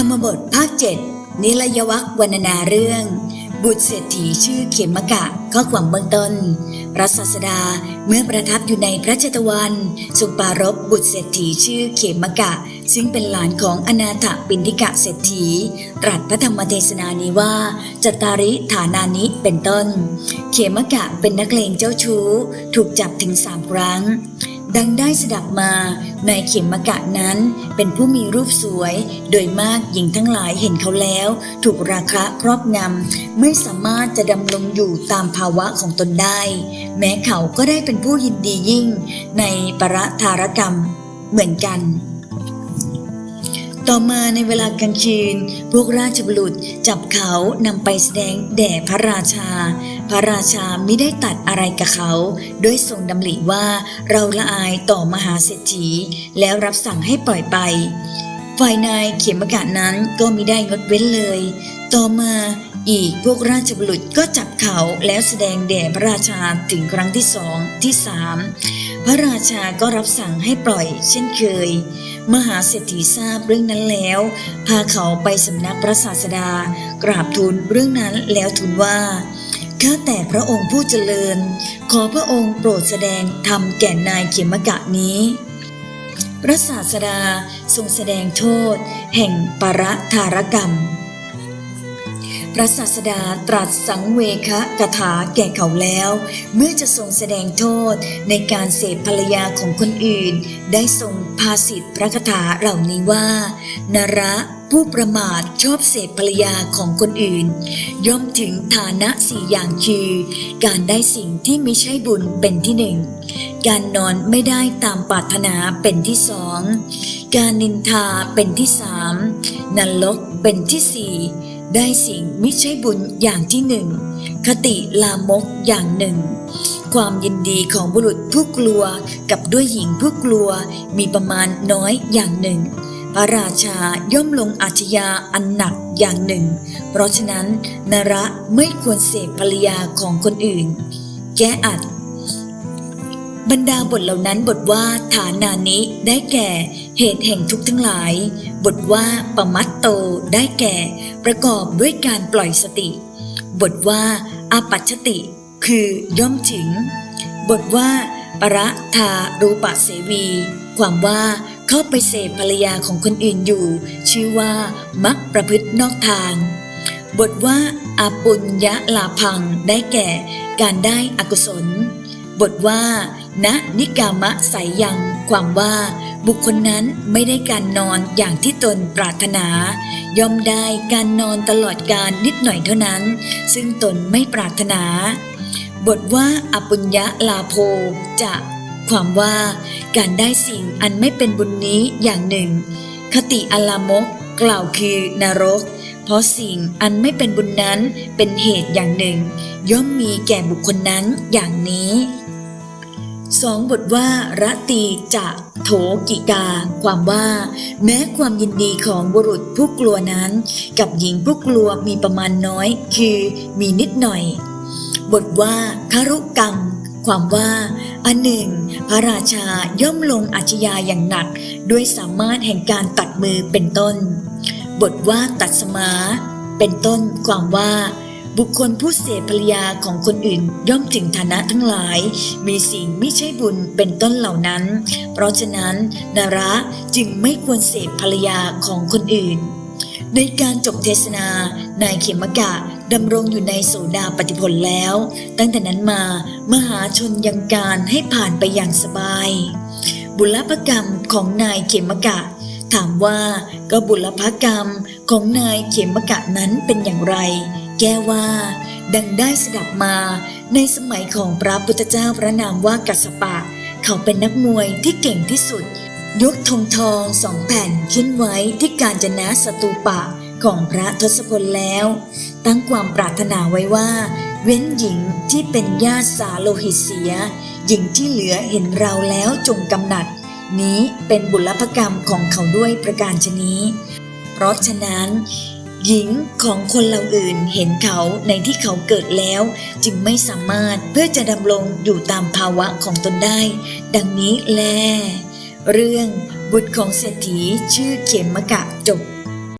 รรมบทภาคเจ็ดนิรยวักวรรณนาเรื่อง บุตรเศรษฐีชื่อเขมกะข้อความเบื้องต้น พระศาสดาเมื่อประทับอยู่ในพระเจตวันทรงปารบบุตรเศรษฐีชื่อเขมกะ ซึ่งเป็นหลานของอนาถปินทิกะเศรษฐี ตรัสพระธรรมเทศนานี้ว่าจตาริฐานานิเป็นต้น เขมกะเป็นนักเลงเจ้าชู้ ถูกจับถึงสามครั้ง ดังได้สดับมาในเข็มมะกะนั้น เป็นผู้มีรูปสวย โดยมากหญิงทั้งหลายเห็นเขาแล้ว ถูกราคะครอบงำไม่สามารถจะดำรงอยู่ตามภาวะของตนได้ แม้เขาก็ได้เป็นผู้ยินดียิ่ง ในประธารกรรมเหมือนกัน ต่อมาในเวลากลางคืน พวกราชบุรุษจับเขานำไปแสดงแด่พระราชา พระราชาไม่ได้ตัดอะไรกับเขาด้วยทรงดำริว่าเราละอายต่อมหาเศรษฐี แล้วรับสั่งให้ปล่อยไป ฝ่ายนายเขียมกะนั้นก็มิได้งดเว้นเลย ต่อมาอีกพวกราชบุรุษก็จับเขาแล้วแสดงแด่พระราชาถึงครั้งที่สองที่สามพระราชาก็รับสั่งให้ปล่อยเช่นเคย มหาเศรษฐีทราบเรื่องนั้นแล้ว พาเขาไปสำนักพระศาสดา กราบทูลเรื่องนั้นแล้วทูลว่าข้าแต่พระองค์ผู้เจริญ ขอพระองค์โปรดแสดงธรรมแก่นายเขมกะนี้พระศาสดาทรงแสดงโทษ แห่งปรธารกรรม พระศาสดาตรัสสังเวคะกถาแก่เขาแล้ว เมื่อจะทรงแสดงโทษในการเสพภรรยาของคนอื่น ได้ทรงภาสิทธิพระคถาเหล่านี้ว่า นระผู้ประมาทชอบเสพภรรยาของคนอื่น ย่อมถึงฐานะสี่อย่างคือ การได้สิ่งที่ไม่ใช่บุญเป็นที่หนึ่ง การนอนไม่ได้ตามปรารถนาเป็นที่สอง การนินทาเป็นที่สามนรกเป็นที่สี่ ได้สิ่งไม่ใช่บุญอย่างที่หนึ่ง คติลามกอย่างหนึ่ง ความยินดีของบุรุษผู้กลัวกับด้วยหญิงผู้กลัวมีประมาณน้อยอย่างหนึ่ง พระราชาย่อมลงอาชญาอันหนักอย่างหนึ่ง เพราะฉะนั้นนระไม่ควรเสพภรรยาของคนอื่น แก้อัด บรรดาบทเหล่านั้นบทว่าฐานานิได้แก่ เหตุแห่งทุกข์ทั้งหลาย บทว่าปมัตโตได้แก่ ประกอบด้วยการปล่อยสติ บทว่าอาปัชติ คือย่อมถึง บทว่า ปรทารูปะเสวี ความว่าเข้าไปเสพภรรยาของคนอื่นอยู่ ชื่อว่ามักประพฤตินอกทาง บทว่าอาปุญญะลาพังได้แก่ การได้อกุศล บทว่า ณนิกามะสายยัง ความว่าบุคคลนั้นไม่ได้การนอนอย่างที่ตนปรารถนา ย่อมได้การนอนตลอดการนิดหน่อยเท่านั้น ซึ่งตนไม่ปรารถนา บทว่าอปุญญะลาโภจะความว่าการได้สิ่งอันไม่เป็นบุญนี้อย่างหนึ่ง คติอลามกกล่าวคือนรก เพราะสิ่งอันไม่เป็นบุญนั้นเป็นเหตุอย่างหนึ่ง ย่อมมีแก่บุคคลนั้นอย่างนี้ สองบทว่าระตีจะโถกิกา ความว่า แม้ความยินดีของบุรุษผู้กลัวนั้น กับหญิงผู้กลัวมีประมาณน้อย คือมีนิดหน่อย บทว่าคารุกัง ความว่า อันหนึ่ง พระราชาย่อมลงอาชญาอย่างหนัก ด้วยสามารถแห่งการตัดมือเป็นต้น บทว่าตัดสมา เป็นต้นความว่า บุคคลผู้เสพภรรยาของคนอื่นย่อมถึงฐานะทั้งหลาย มีสิ่งไม่ใช่บุญเป็นต้นเหล่านั้น เพราะฉะนั้น นาระจึงไม่ควรเสพภรรยาของคนอื่น ในการจบเทศนา นายเขมกะดำรงอยู่ในโสดาปฏิผลแล้ว ตั้งแต่นั้นมามหาชนยังการให้ผ่านไปอย่างสบาย บุรพกรรมของนายเขมกะถามว่าก็บุรพกรรมของนายเขมกะนั้นเป็นอย่างไร แก้ว่า ดังได้สดับมาในสมัยของพระพุทธเจ้าพระนามว่ากัสปะ เขาเป็นนักมวยที่เก่งที่สุด ยกธงทองสองแผ่นขึ้นไว้ที่การจนะสตูปะของพระทศพลแล้ว ตั้งความปรารถนาไว้ว่า เว้นหญิงที่เป็นญาติสาโลหิตเสีย หญิงที่เหลือเห็นเราแล้วจงกำหนัด นี้เป็นบุรพกรรมของเขาด้วยประการชนี้ เพราะฉะนั้น หญิงของคนเราอื่นเห็นเขาในที่เขาเกิดแล้ว จึงไม่สามารถเพื่อจะดำรงอยู่ตามภาวะของตนได้ ดังนี้แล เรื่องบุตรของเศรษฐีชื่อเขมมะกะจบ